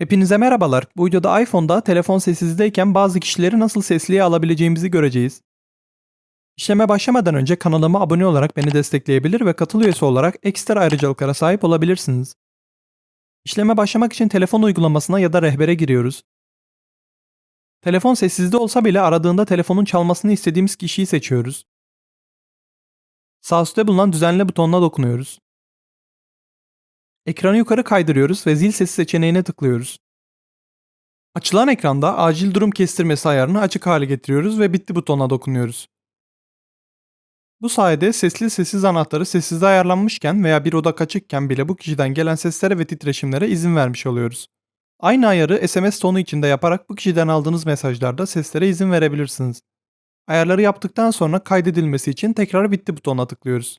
Hepinize merhabalar. Bu videoda iPhone'da telefon sessizdeyken bazı kişileri nasıl sesliye alabileceğimizi göreceğiz. İşleme başlamadan önce kanalıma abone olarak beni destekleyebilir ve katıl üyesi olarak ekstra ayrıcalıklara sahip olabilirsiniz. İşleme başlamak için telefon uygulamasına ya da rehbere giriyoruz. Telefon sessizde olsa bile aradığında telefonun çalmasını istediğimiz kişiyi seçiyoruz. Sağ üstte bulunan düzenle butonuna dokunuyoruz. Ekranı yukarı kaydırıyoruz ve zil sesi seçeneğine tıklıyoruz. Açılan ekranda acil durum kestirmesi ayarını açık hale getiriyoruz ve bitti butonuna dokunuyoruz. Bu sayede sesli sessiz anahtarı sessizde ayarlanmışken veya bir oda açıkken bile bu kişiden gelen seslere ve titreşimlere izin vermiş oluyoruz. Aynı ayarı SMS tonu içinde yaparak bu kişiden aldığınız mesajlarda seslere izin verebilirsiniz. Ayarları yaptıktan sonra kaydedilmesi için tekrar bitti butonuna tıklıyoruz.